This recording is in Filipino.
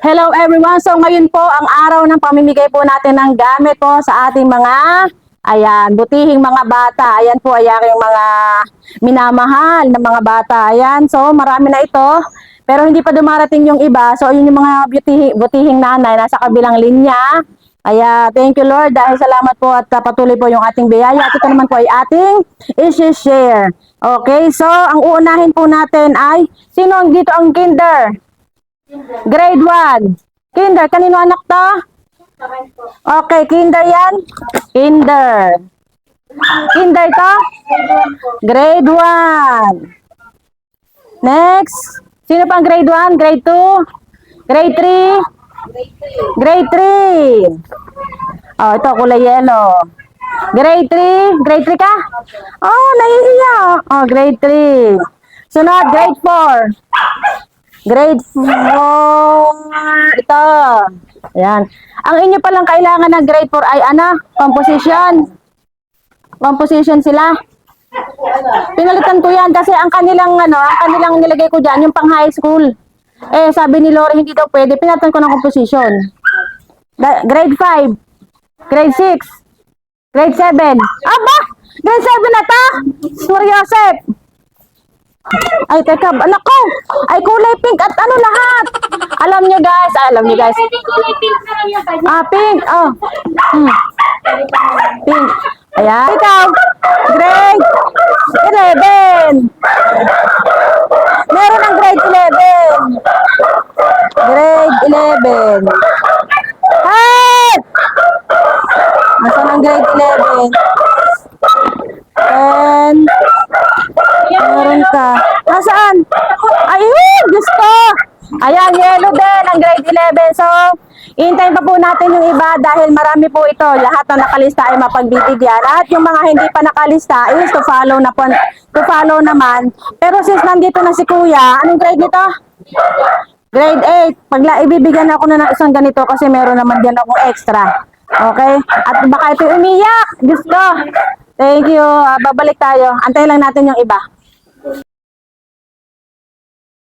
Hello everyone! So ngayon po ang araw ng pamimigay po natin ng gamit po sa ating mga ayan, butihing mga bata. Ayan po ay aking mga minamahal na mga bata. Ayan, so marami na ito. Pero hindi pa dumarating yung iba. So yun yung mga butihing, butihing nanay nasa kabilang linya. Kaya thank you Lord dahil salamat po at patuloy po yung ating biyaya. At ito naman po ay ating isi-share. Okay, so ang uunahin po natin ay sino ang dito ang kinder? Grade 1. Kinder, kanino anak to? Okay, kinder yan? Kinder. Kinder to? Grade 1. Next. Sino pang grade 1? Grade 2? Grade 3? Grade 3. Oh, ito kulay yellow. Grade 3? Grade 3 ka? Oh, nahihiya. Oh, grade 3. Sunod, grade 4. Grade 4. Ito. Ayan. Ang inyo palang kailangan ng grade 4 ay ano? Composition. Composition sila. Pinalitan ko yan kasi ang kanilang ano, ang kanilang nilagay ko diyan yung pang high school. Eh sabi ni Lori hindi daw pwede, pinalitan ko ng composition. Grade 5. Grade 6. Grade 7. Aba! Grade 7 na ta! Sur Joseph! Ay, teka, anak ko! Ay, kulay pink at ano lahat! Alam nyo guys, alam nyo guys. Ah, pink, oh. Hmm. Pink. Ayan. Ikaw, grade 11. Meron ang grade 11. Grade 11. Hey! Nasaan ang grade 11? 10. Meron ka. Nasaan? Ayan, yellow din ang grade 11. So, iintayin pa po natin yung iba dahil marami po ito. Lahat na nakalista ay mapagbibigyan. At yung mga hindi pa nakalista is to follow na po, to follow naman. Pero since nandito na si Kuya, anong grade nito? Grade 8. Pagla ibibigyan ako na ng isang ganito kasi meron naman din akong extra. Okay? At baka ito umiyak. Diyos ko. Thank you. Ah, babalik tayo. Antayin lang natin yung iba.